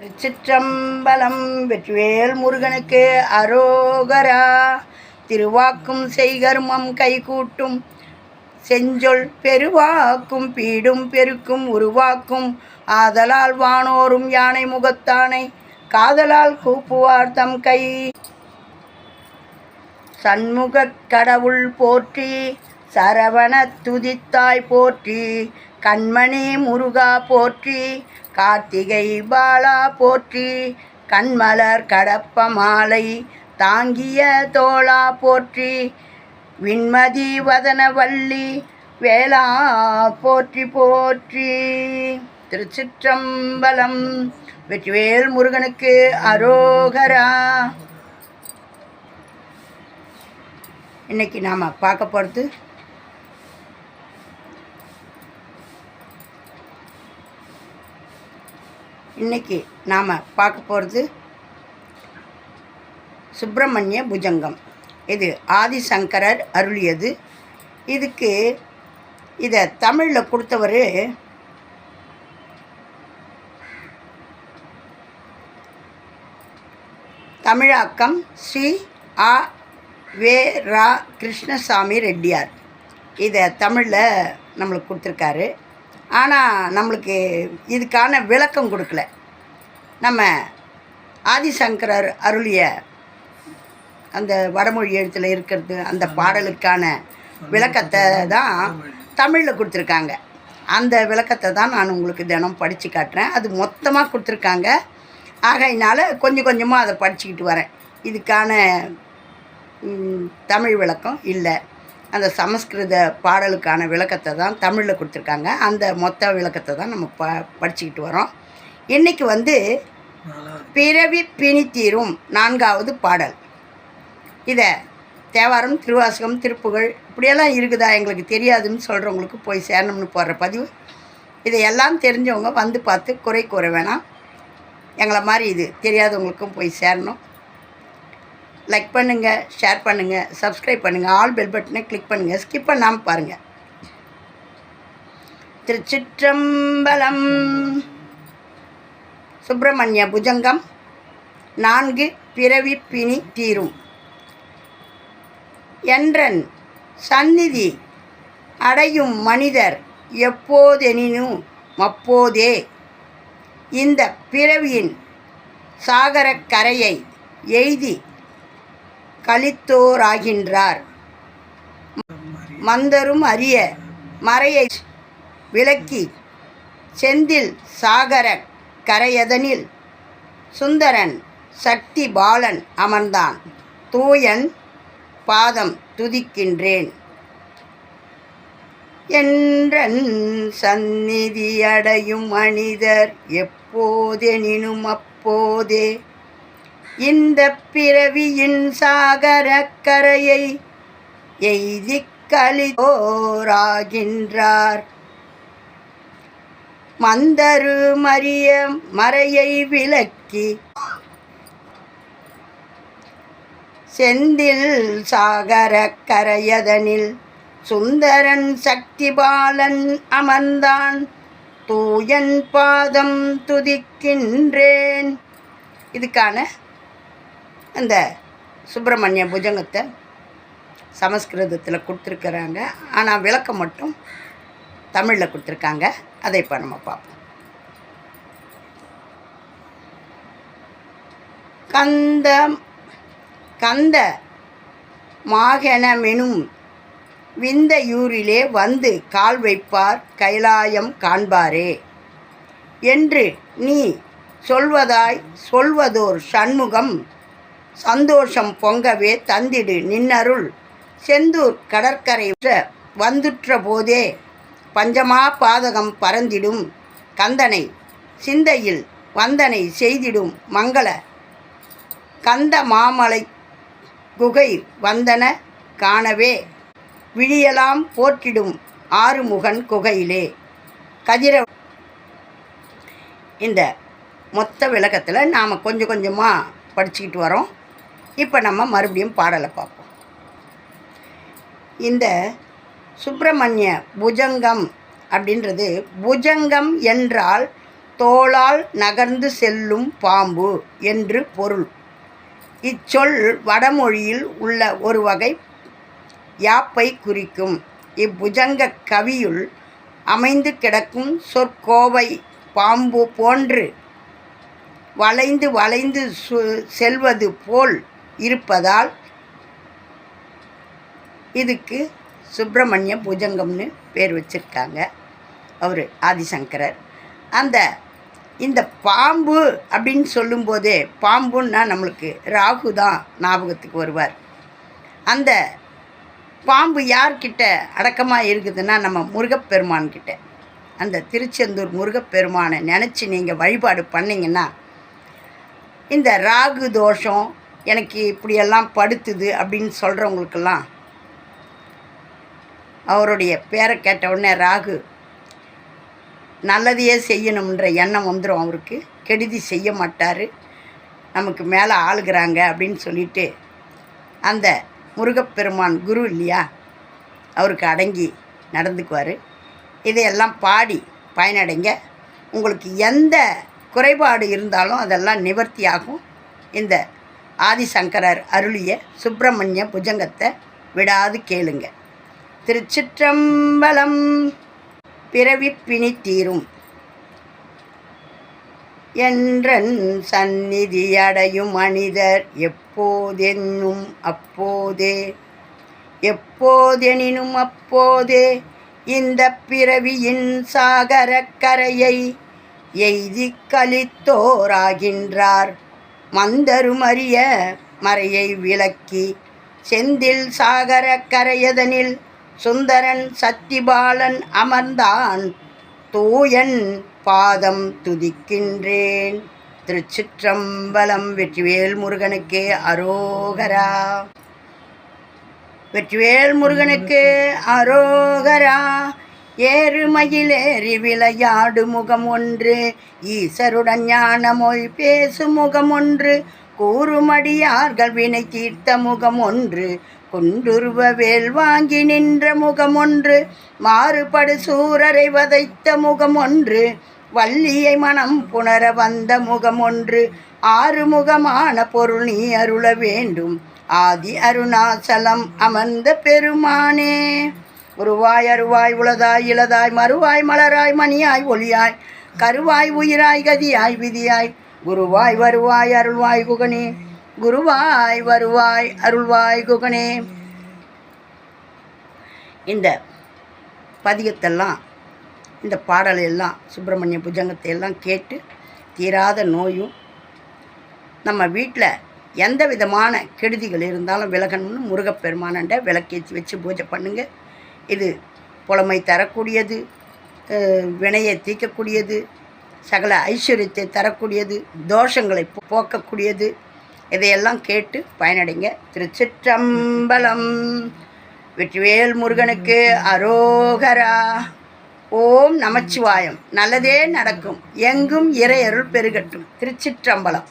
திருச்சிற்றம்பலம் வெற்றிவேல் முருகனுக்கு அரோகரா. திருவாக்கும் செய்கர்மம் கைகூட்டும் செஞ்சொல் பெருவாக்கும் பீடும் பெருக்கும் உருவாக்கும். ஆதலால் வானோரும் யானை முகத்தானை காதலால் கூப்புவார் தம் கை. சண்முகக் கடவுள் போற்றி சரவண துதித்தாய் போற்றி கண்மணி முருகா போற்றி கார்த்திகை பாலா போற்றி கண்மலர் கடப்ப மாலை தாங்கிய தோளா போற்றி விண்மதி வதனவல்லி வேளா போற்றி போற்றி. திருச்சிற்றம்பலம் வெற்றிவேல் முருகனுக்கு அரோகரா. இன்னைக்கு நாம் பார்க்க போகிறது இன்னைக்கு நாம் பார்க்க போகிறது சுப்பிரமணிய புஜங்கம். இது ஆதிசங்கரர் அருளியது. இதுக்கு இதை தமிழில் கொடுத்தவர் தமிழாக்கம் ஸ்ரீ ஆ வே ரா கிருஷ்ணசாமி ரெட்டியார். இதை தமிழில் நம்மளுக்கு கொடுத்துருக்காரு. ஆனால் நம்மளுக்கு இதுக்கான விளக்கம் கொடுக்கல. நம்ம ஆதிசங்கரர் அருளிய அந்த வடமொழி எழுத்தில் இருக்கிறது அந்த பாடலுக்கான விளக்கத்தை தான் தமிழில் கொடுத்துருக்காங்க. அந்த விளக்கத்தை தான் நான் உங்களுக்கு தினம் படித்து காட்டுறேன். அது மொத்தமாக கொடுத்துருக்காங்க. ஆகையினால கொஞ்சம் கொஞ்சமாக அதை படிச்சுக்கிட்டு வரேன். இதுக்கான தமிழ் விளக்கம் இல்லை. அந்த சமஸ்கிருத பாடலுக்கான விளக்கத்தை தான் தமிழில் கொடுத்துருக்காங்க. அந்த மொத்த விளக்கத்தை தான் நம்ம ப படிச்சுக்கிட்டு வரோம். இன்றைக்கி வந்து பிறவி பிணி தீரும் நான்காவது பாடல். இதை தேவாரம் திருவாசகம் திருப்புகழ் இப்படியெல்லாம் இருக்குதா எங்களுக்கு தெரியாதுன்னு சொல்கிறவங்களுக்கு போய் சேரணும்னு போடுற பதிவு. இதையெல்லாம் தெரிஞ்சவங்க வந்து பார்த்து குறை கூற வேணாம். எங்களை மாதிரி இது தெரியாதவங்களுக்கும் போய் சேரணும். லைக் பண்ணுங்கள் ஷேர் பண்ணுங்கள் சப்ஸ்கிரைப் பண்ணுங்கள் ஆல் பெல் பட்டனை கிளிக் பண்ணுங்கள் ஸ்கிப் பண்ணாமல் பாருங்கள் திருச்சிற்றம்பலம். சுப்பிரமணிய புஜங்கம். நான்கு பிறவி பிணி தீரும். என்றன் சந்நிதி அடையும் மனிதர் எப்போதெனினும் அப்போதே இந்த பிறவியின் சாகரக்கரையை எய்தி கலித்தோராகின்றார் மந்தரும் அரிய மறையை விளக்கி செந்தில் சாகர கரையதனில் சுந்தரன் சக்தி பாலன் அமர்ந்தான். தூயன் பாதம் துதிக்கின்றேன். என்றன் சந்நிதியடையும் மனிதர் எப்போதெனினும் அப்போதே இந்த பிறவியின் சாகரக்கரையை எய்தி எய்திக் கலிதோராகின்றார் மந்தரு மரிய மறையை விளக்கி செந்தில் சாகரக்கரையதனில் சுந்தரன் சக்திபாலன் அமர்ந்தான். தூயன் பாதம் துதிக்கின்றேன். இதுக்கான அந்த சுப்பிரமணிய புஜங்கத்தை சமஸ்கிருதத்தில் கொடுத்துருக்குறாங்க. ஆனால் விளக்கம் மட்டும் தமிழில் கொடுத்துருக்காங்க. அதை இப்போ நம்ம பார்ப்போம். கந்த கந்த மாகனமெனும் விந்தையூரிலே வந்து கால் வைப்பார் கைலாயம் காண்பாரே. என்று நீ சொல்வதாய் சொல்வதோர் சண்முகம் சந்தோஷம் பொங்கவே தந்திடு நின்னருள். செந்தூர் கடற்கரை வந்துற்ற போதே பஞ்சமா பாதகம் பறந்திடும். கந்தனை சிந்தையில் வந்தனை செய்திடும் மங்கள. கந்த மாமலை குகை வந்தன காணவே. விழியலாம் போற்றிடும் ஆறுமுகன் குகையிலே. கதிர இந்த மொத்த விளக்கத்தில் நாம் கொஞ்சம் கொஞ்சமாக படிச்சுக்கிட்டு வரோம். இப்போ நம்ம மறுபடியும் பாடலை பார்ப்போம். இந்த சுப்பிரமணிய புஜங்கம் அப்படின்றது புஜங்கம் என்றால் தோளால் நகர்ந்து செல்லும் பாம்பு என்று பொருள். இச்சொல் வடமொழியில் உள்ள ஒரு வகை யாப்பை குறிக்கும். இப்புஜங்க கவியுள் அமைந்து கிடக்கும் சொற்கோவை பாம்பு போன்று வளைந்து வளைந்து சு செல்வது போல் இருப்பதால் இதுக்கு சுப்பிரமணிய பூஜங்கம்னு பேர் வச்சுருக்காங்க. அவர் ஆதிசங்கரர். அந்த இந்த பாம்பு அப்படின்னு சொல்லும்போதே பாம்புன்னா நம்மளுக்கு ராகு தான் ஞாபகத்துக்கு வருவார். அந்த பாம்பு யார்கிட்ட அடக்கமாக இருக்குதுன்னா நம்ம முருகப்பெருமான்கிட்ட அந்த திருச்செந்தூர் முருகப்பெருமானை நினச்சி நீங்கள் வழிபாடு பண்ணிங்கன்னா இந்த ராகு தோஷம் எனக்கு இப்படியெல்லாம் படுத்துது அப்படின்னு சொல்கிறவங்களுக்கெல்லாம் அவருடைய பேரை கேட்ட உடனே ராகு நல்லதையே செய்யணுன்ற எண்ணம் வந்துடும் அவருக்கு. கெடுதி செய்ய மாட்டார். நமக்கு மேலே ஆளுகிறாங்க அப்படின்னு சொல்லிட்டு அந்த முருகப்பெருமான் குரு இல்லையா அவருக்கு அடங்கி நடந்துக்குவார். இதையெல்லாம் பாடி பயனடைங்க. உங்களுக்கு எந்த குறைபாடு இருந்தாலும் அதெல்லாம் நிவர்த்தியாகும் இந்த ஆதிசங்கரர் அருளிய சுப்பிரமணிய புஜங்கத்தை விடாது கேளுங்க. திருச்சிற்றம்பலம் பிறவி தீரும் என்றன் சந்நிதியடையும் மனிதர் எப்போதென்னும் அப்போதே. எப்போதெனினும் அப்போதே இந்த பிறவியின் சாகரக்கரையை எய்தி கலித்தோராகின்றார் மந்தருமறிய மறையை விளக்கி செந்தில் சாகர கரையதனில் சுந்தரன் சத்திபாலன் அமர்ந்தான் தூயன் பாதம் துதிக்கின்றேன். திருச்சிற்றம்பலம் வெற்றிவேல் முருகனுக்கு அரோகரா. வெற்றிவேல் முருகனுக்கு அரோகரா. ஏறுமயிலேறி விளையாடு முகம் ஒன்று. ஈசருடன் ஞான மொழி பேசு முகம் ஒன்று. கூறுமடியார்கள் வினை தீர்த்த முகம் ஒன்று. குண்டுருவ வேல் வாங்கி நின்ற முகம் ஒன்று. மாறுபடு சூரரை வதைத்த முகம் ஒன்று. வள்ளியை மனம் புணர வந்த முகம் ஒன்று. ஆறுமுகமான பொருள் நீ அருள வேண்டும். ஆதி அருணாசலம் அமர்ந்த பெருமானே. உருவாய் அருவாய் உளதாய் இளதாய் மறுவாய் மலராய் மணியாய் ஒளியாய் கருவாய் உயிராய் கதியாய் விதியாய். குருவாய் வருவாய் அருள்வாய் குகனே குருவாய் வருவாய் அருள்வாய் குகனே. இந்த பதிகத்தெல்லாம் இந்த பாடலெல்லாம் சுப்பிரமணிய புஜங்கத்தை எல்லாம் கேட்டு தீராத நோயும் நம்ம வீட்டில் எந்த விதமான கெடுதிகள் இருந்தாலும் விலகணும்னு முருகப்பெருமானண்ட விளக்கேற்றி வச்சு பூஜை பண்ணுங்கள் இது புலமை தரக்கூடியது வினையை தீர்க்கக்கூடியது சகல ஐஸ்வர்யத்தை தரக்கூடியது தோஷங்களை போக்கக்கூடியது. இதையெல்லாம் கேட்டு பயனடைங்க. திருச்சிற்றம்பலம். வெற்றிவேல் முருகனுக்கு அரோகரா. ஓம் நமச்சிவாயம். நல்லதே நடக்கும். எங்கும் இறையருள் பெருகட்டும். திருச்சிற்றம்பலம்.